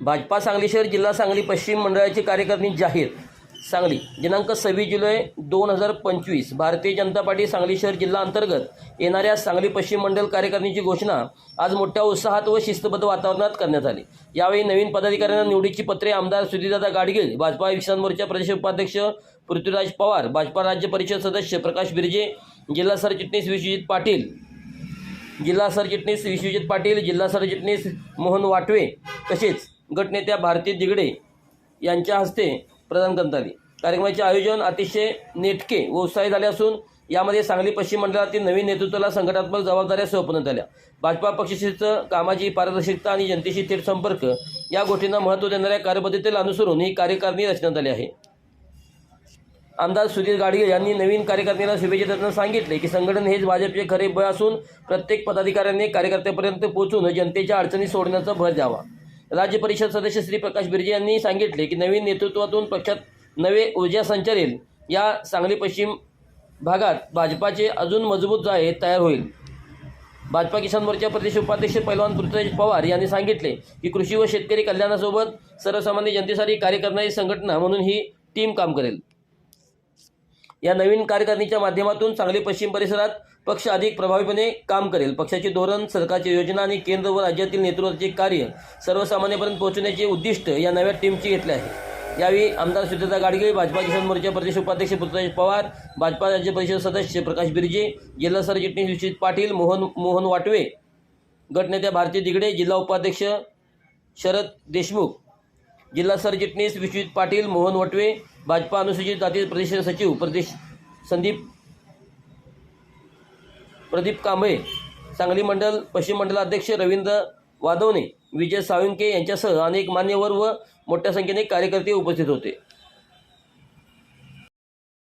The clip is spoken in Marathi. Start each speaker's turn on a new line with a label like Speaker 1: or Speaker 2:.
Speaker 1: भाजपा सांगली शहर जिल्हा सांगली पश्चिम मंडळाचे कार्यकारिणी जाहीर. सांगली दिनांक सव्वीस जुलै दोन हजार पंचवीस भारतीय जनता पार्टी सांगली शहर जिल्हा अंतर्गत येणाऱ्या सांगली पश्चिम मंडळ कार्यकारिणीची घोषणा आज मोठ्या उत्साहात व शिस्तबद्ध वातावरणात करण्यात आली. यावेळी नवीन पदाधिकाऱ्यांना निवडीची पत्रे आमदार सुधीरदादा गाडगीळ भाजपा किसान मोर्चा प्रदेश उपाध्यक्ष पृथ्वीराज पवार भाजपा राज्य परिषद सदस्य प्रकाश बिर्जे जिल्हा सरचिटणीस विश्वजित पाटील जिल्हा सरचिटणीस विश्वजित पाटील जिल्हा सरचिटणीस मोहन वाटवे तसेच गटनेत्या भारती दिगडे यांच्या हस्ते प्रदान करण्यात आली. कार्यक्रमाचे आयोजन अतिशय नेटके व उत्साही झाले असून यामध्ये सांगली पश्चिम मंडळातील नवीन नेतृत्वाला संघटनात्मक जबाबदाऱ्या सोपवण्यात आल्या. भाजपा पक्षशिस्त कामाची पारदर्शकता आणि जनतेशी थेट संपर्क या गोष्टींना महत्त्व देणाऱ्या कार्यपद्धतीला अनुसरून ही कार्यकारिणी रचण्यात आली आहे. आमदार सुधीर गाडगे यांनी नवीन कार्यकर्त्यांना शुभेच्छा देताना सांगितले की संघटन हेच भाजपचे खरे बळ असून प्रत्येक पदाधिकाऱ्यांनी कार्यकर्त्यापर्यंत पोहोचून जनतेच्या अडचणी सोडण्याचा भर द्यावा. राज्य परिषद सदस्य श्री प्रकाश बिर्जे यांनी सांगितले की नवीन नेतृत्वातून पक्षात नवे ऊर्जा संचारेल या सांगली पश्चिम भागात भाजपाचे अजून मजबूत जाळे तयार होईल. भाजपा किसान मोर्चा प्रदेश उपाध्यक्ष पैलवान पृथ्वीराज पवार यांनी सांगितले की कृषी व शेतकरी कल्याणासोबत सर्वसामान्य जनतेसाठी कार्य करणारी संघटना म्हणून ही टीम काम करेल. या नवीन कार्यकारिणीच्या माध्यमातून सांगली पश्चिम परिसरात पक्ष अधिक प्रभावीपणे काम करेल. पक्षाचे धोरण सरकारची योजना आणि केंद्र व राज्यातील नेतृत्वाचे कार्य सर्वसामान्यपर्यंत पोहोचवण्याचे उद्दिष्ट या नव्या टीमचे घेतले आहे. यावेळी आमदार सुचेता गाडगे भाजपा किसान मोर्चा प्रदेश उपाध्यक्ष पृथ्वीराज पवार भाजपा राज्य परिषद सदस्य प्रकाश बिर्जे जिल्हा सरचिटणीस विश्वित पाटील मोहन मोहन वाटवे गटनेत्या भारती दिगडे जिल्हा उपाध्यक्ष शरद देशमुख जिल्हा सरचिटणीस विश्वजित पाटील मोहन वटवे भाजपा अनुसूचित जाती प्रदेश सचिव प्रदेश संदीप प्रदीप कांबळे सांगली मंडल पश्चिम मंडल अध्यक्ष रवींद्र वादवणे विजय साळुंके यांच्यासह अनेक मान्यवर व मोठ्या संख्येने कार्यकर्ते उपस्थित होते.